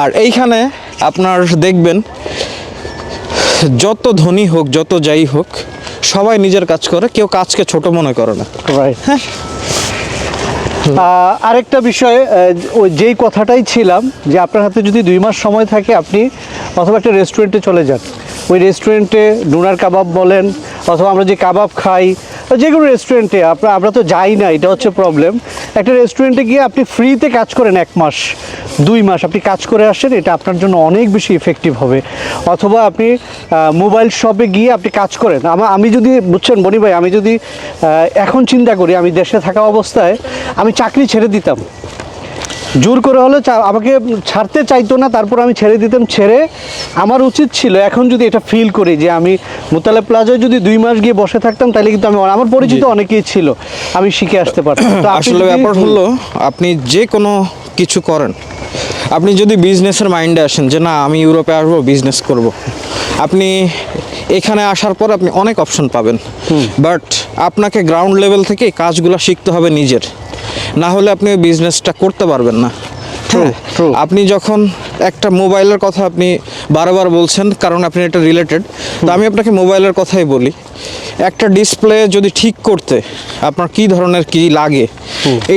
আর এইখানে আপনার দেখবেন যত ধনী হোক যত যাই হোক সবাই নিজের কাজ করে কেউ কাজকে ছোট মনে করে না। রাইট আরেকটা বিষয় ওই যেই কথাটাই ছিলাম যে আপনার হাতে যদি দুই মাস সময় থাকে আপনি অথবা একটা রেস্টুরেন্টে চলে যান। ওই রেস্টুরেন্টে ডোনার কাবাব বলেন অথবা আমরা যে কাবাব খাই যে কোনো রেস্টুরেন্টে আমরা আমরা তো যাই না এটা হচ্ছে প্রবলেম একটা রেস্টুরেন্টে গিয়ে আপনি ফ্রিতে কাজ করেন এক মাস। দুই মাস আপনি কাজ করে আসেন এটা আপনার জন্য অনেক বেশি ইফেক্টিভ হবে। অথবা আপনি মোবাইল শপে গিয়ে আপনি কাজ করেন। আমা আমি যদি বুঝছেন বনি ভাই আমি যদি এখন চিন্তা করি আমি দেশে থাকা অবস্থায় আমি চাকরি ছেড়ে দিতাম। জোর করে হলে আমাকে ছাড়তে চাইতো না তারপর আমি ছেড়ে দিতাম। ছেড়ে আমার উচিত ছিল এখন যদি এটা ফিল করি যে আমি মুতালে প্লাজায় যদি দুই মাস গিয়ে বসে থাকতাম তাহলে কিন্তু আমি আমার পরিচিত অনেকেই ছিল আমি শিখে আসতে পারতাম। আসলে ব্যাপার হলো আপনি যে কোনো কিছু করেন আপনি যদি বিজনেসের মাইন্ডে আসেন যে না আমি ইউরোপে আসব বিজনেস করব। আপনি এখানে আসার পর আপনি অনেক অপশন পাবেন। বাট আপনাকে গ্রাউন্ড লেভেল থেকে কাজগুলো শিখতে হবে নিজের। না হলে আপনি ওই বিজনেসটা করতে পারবেন না। হ্যাঁ, আপনি যখন একটা মোবাইলের কথা আপনি বারবার বলছেন কারণ আপনি এটা রিলেটেড তো আমি আপনাকে মোবাইলের কথাই বলি। একটা ডিসপ্লে যদি ঠিক করতে আপনার কি ধরনের কি লাগে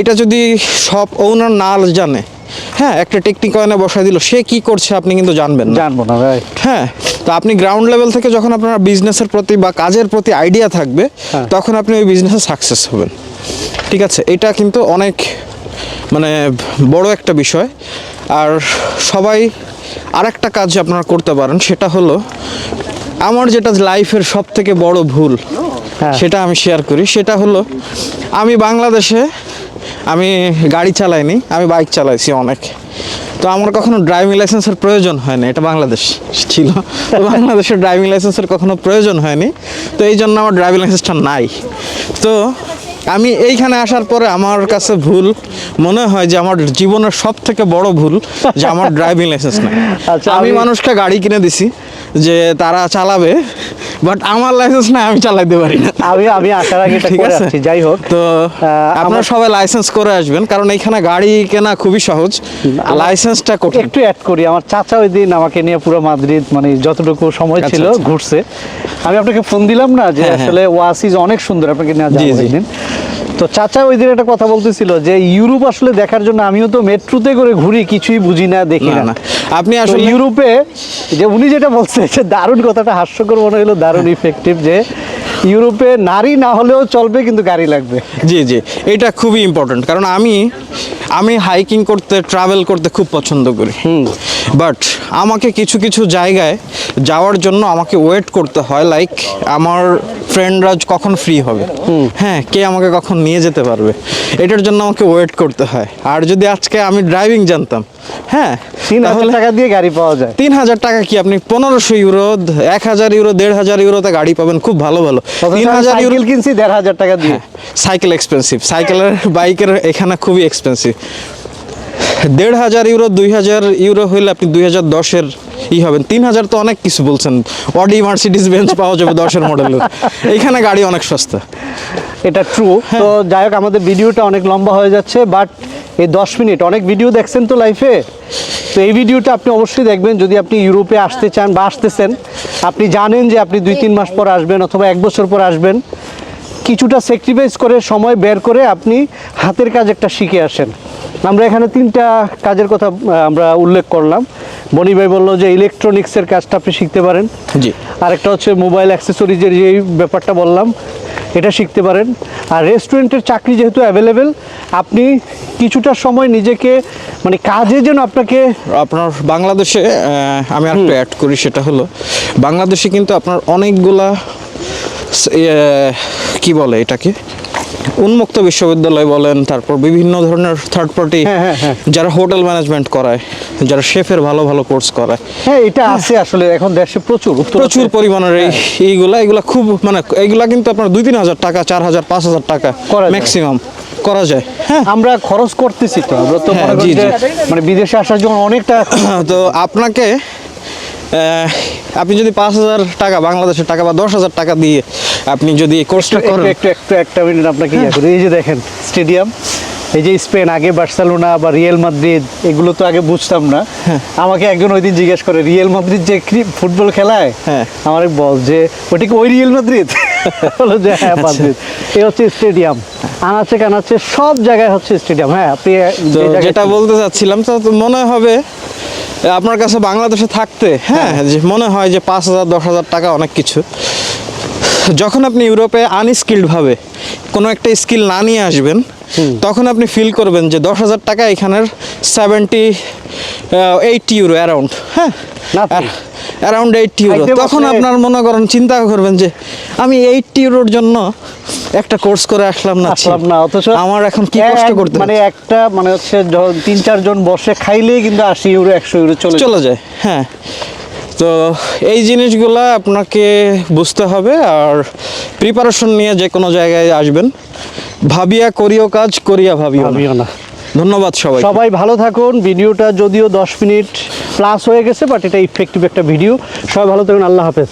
এটা যদি সব ওনার না জানে হ্যাঁ একটা টেকনিক টেকনিকয়নে বসাই দিল। সে কি করছে আপনি কিন্তু জানবেন না। জানব না রাইট হ্যাঁ তো আপনি গ্রাউন্ড লেভেল থেকে যখন আপনার বিজনেসের প্রতি বা কাজের প্রতি আইডিয়া থাকবে হ্যাঁ। তখন আপনি ওই বিজনেসে সাকসেস হবেন। ঠিক আছে? এটা কিন্তু অনেক মানে বড় একটা বিষয়। আর সবাই আরেকটা কাজ আপনারা করতে পারেন সেটা হলো আমার যেটা লাইফের সব থেকে বড় ভুল হ্যাঁ। সেটা আমি শেয়ার করি। সেটা হলো আমি বাংলাদেশে আমি গাড়ি চালাইনি আমি বাইক চালাইছি অনেক। তো আমার কখনো ড্রাইভিং লাইসেন্সের প্রয়োজন হয় না এটা বাংলাদেশ ছিল। তো বাংলাদেশের ড্রাইভিং লাইসেন্সের কখনো প্রয়োজন হয়নি তো এই জন্য আমার ড্রাইভিং লাইসেন্সটা নাই। তো আমি এইখানে আসার পরে আমার কাছে ভুল মনে হয় যে আমার জীবনের সব থেকে বড় ভুল যে আমার ড্রাইভিং লাইসেন্স নাই। আচ্ছা, আমি আমি- মানুষকে গাড়ি কিনে দিছি যে তারা চালাবে বাট আমার লাইসেন্স না আমি চালাইতে পারি না। আমি আমি আসার আগে ঠিক আছে? যাই হোক। তো আপনারা সবাই লাইসেন্স করে আসবেন কারণ এখানে গাড়ি কেনা খুবই সহজ। লাইসেন্সটা কঠিন। একটু অ্যাড করি আমার চাচা ওই দিন আমাকে নিয়ে পুরো মাদ্রিদ মানে যতটুকু সময় আচ্ছা, ছিল আচ্ছা। ঘুরছে। আমি আপনাকে ফোন দিলাম না যে হ্যাঁ, হ্যাঁ। আসলে ওয়াসিজ অনেক সুন্দর আপনাকে নিয়ে যাওয়া দিন তো চাচা ওই দিন একটা কথা বলতেছিল যে ইউরোপ আসলে দেখার জন্য আমিও তো মেট্রোতে করে ঘুরি কিছুই বুঝি না দেখি না আপনি আসলে ইউরোপে যে উনি যেটা বলছে যে দারুণ কথাটা হাস্যকর মনে হলো দারুণ ইফেক্টিভ যে ইউরোপে নারী না হলেও চলবে কিন্তু গাড়ি লাগবে। জি জি। এটা খুবই ইম্পর্ট্যান্ট কারণ আমি আমি হাইকিং করতে ট্রাভেল করতে খুব পছন্দ করি। বাট আমাকে কিছু কিছু জায়গায় যাওয়ার জন্য আমাকে ওয়েট করতে হয় লাইক আমার ফ্রেন্ডরা কখন ফ্রি হবে? হ্যাঁ কে আমাকে কখন নিয়ে যেতে পারবে? এটার জন্য আমাকে ওয়েট করতে হয়। আর যদি আজকে আমি ড্রাইভিং জানতাম হ্যাঁ তিন হাজার টাকা দিয়ে গাড়ি পাওয়া যায়। তিন হাজার টাকা কি আপনি পনেরোশো ইউরো এক হাজার ইউরো দেড় হাজার ইউরোতে গাড়ি পাবেন? খুব ভালো ভালো। তিন হাজার ইউরো কিনছি দেড় হাজার টাকা দিয়ে। সাইকেল এক্সপেন্সিভ সাইকেলের বাইকের এখানে খুবই এক্সপেন্সিভ দেড় হাজার ইউরো দুই হাজার ইউরো হইলে আপনি দুই হাজার দশের ই হবেন। তিন হাজার তো অনেক কিছু বলছেন। অডি মার্সিডিস বেঞ্চ পাওয়া যাবে দশের মডেলের এইখানে গাড়ি অনেক সস্তা। এটা ট্রু হ্যাঁ। তো যাই হোক আমাদের ভিডিওটা অনেক লম্বা হয়ে যাচ্ছে বাট এই দশ মিনিট অনেক ভিডিও দেখছেন তো লাইফে তো এই ভিডিওটা আপনি অবশ্যই দেখবেন যদি আপনি ইউরোপে আসতে চান বা আসতেছেন আপনি জানেন যে আপনি দুই তিন মাস পর আসবেন অথবা এক বছর পর আসবেন। কিছুটা স্যাক্রিফাইস করে সময় বের করে আপনি হাতের কাজ একটা শিখে আসেন। আমরা এখানে তিনটা কাজের কথা আমরা উল্লেখ করলাম। বনি ভাই বলল যে ইলেকট্রনিক্সের কাজটা আপনি শিখতে পারেন। জি। আরেকটা হচ্ছে মোবাইল অ্যাক্সেসরিজের যে ব্যাপারটা বললাম এটা শিখতে পারেন। আর রেস্টুরেন্টের চাকরি যেহেতু অ্যাভেলেবেল আপনি কিছুটা সময় নিজেকে মানে কাজে যেন আপনাকে আপনার বাংলাদেশে আমি আর একটু অ্যাড করি সেটা হলো বাংলাদেশে কিন্তু আপনার অনেকগুলা কি বলে এটাকে উন্মুক্ত বিশ্ববিদ্যালয় বলেন তারপর বিভিন্ন ধরনের থার্ড পার্টি হ্যাঁ, হ্যাঁ, হ্যাঁ। যারা হোটেল ম্যানেজমেন্ট করায় যারা শেফের ভালো ভালো কোর্স করায় হ্যাঁ এটা আছে আসলে এখন দেশে প্রচুর প্রচুর পরিমাণের এই। এইগুলা এগুলা খুব মানে এইগুলা কিন্তু আপনার দুই তিন হাজার টাকা চার হাজার পাঁচ হাজার টাকা। ম্যাক্সিমাম করা যায় হ্যাঁ আমরা খরচ করতেছি তো আমরা তো মনে বিদেশে আসার জন্য অনেকটা তো আপনাকে আপনি যদি পাঁচ হাজার টাকা বাংলাদেশের টাকা বা দশ হাজার টাকা দিয়ে আপনি যদি কোর্সটা করেন। একটু একটু একটা মিনিট আপনাকে ইয়ে করি। এই যে দেখেন স্টেডিয়াম এই যে স্পেন আগে বার্সেলোনা বা রিয়েল মাদ্রিদ এগুলো তো আগে বুঝতাম না। আমাকে একজন ওই দিন জিজ্ঞেস করে রিয়েল মাদ্রিদ যে ফুটবল খেলায়? হ্যাঁ। আমার বল যে ওটা ওই রিয়েল মাদ্রিদ? বলো যে হ্যাঁ মাদ্রিদ। এই হচ্ছে স্টেডিয়াম। আনাচে কানাচে সব জায়গায় হচ্ছে স্টেডিয়াম। হ্যাঁ আপনি যেটা বলতে চাচ্ছিলাম তো মনে হবে আপনার কাছে বাংলাদেশে থাকতে হ্যাঁ যে মনে হয় যে পাঁচ হাজার দশ হাজার টাকা অনেক কিছু। যখন আপনি ইউরোপে আনস্কিল্ড ভাবে কোনো একটা স্কিল না নিয়ে আসবেন তখন আপনি ফিল করবেন যে দশ হাজার টাকা এখানের সেভেন্টি এইট ইউরো অ্যারাউন্ড হ্যাঁ. অ্যারাউন্ড এইট ইউরো তখন আপনার মনে করেন চিন্তা করবেন যে আমি এইট ইউরোর জন্য একটা কোর্স করে আসলাম না। আসলাম না অথচ আমার এখন কি কষ্ট করতে মানে একটা মানে হচ্ছে তিন চারজন বসে খাইলেই কিন্তু আশি ইউরো একশো ইউরো চলে চলে যায়। হ্যাঁ। তো এই জিনিসগুলা আপনাকে বুঝতে হবে আর প্রিপারেশন নিয়ে যে কোনো জায়গায় আসবেন। ভাবিয়া করিও কাজ করিয়া ভাবিও ভাবিও না। ধন্যবাদ সবাই সবাই ভালো থাকুন ভিডিওটা যদিও দশ মিনিট প্লাস হয়ে গেছে বাট এটা ইফেক্টিভ একটা ভিডিও সবাই ভালো থাকুন আল্লাহ হাফেজ।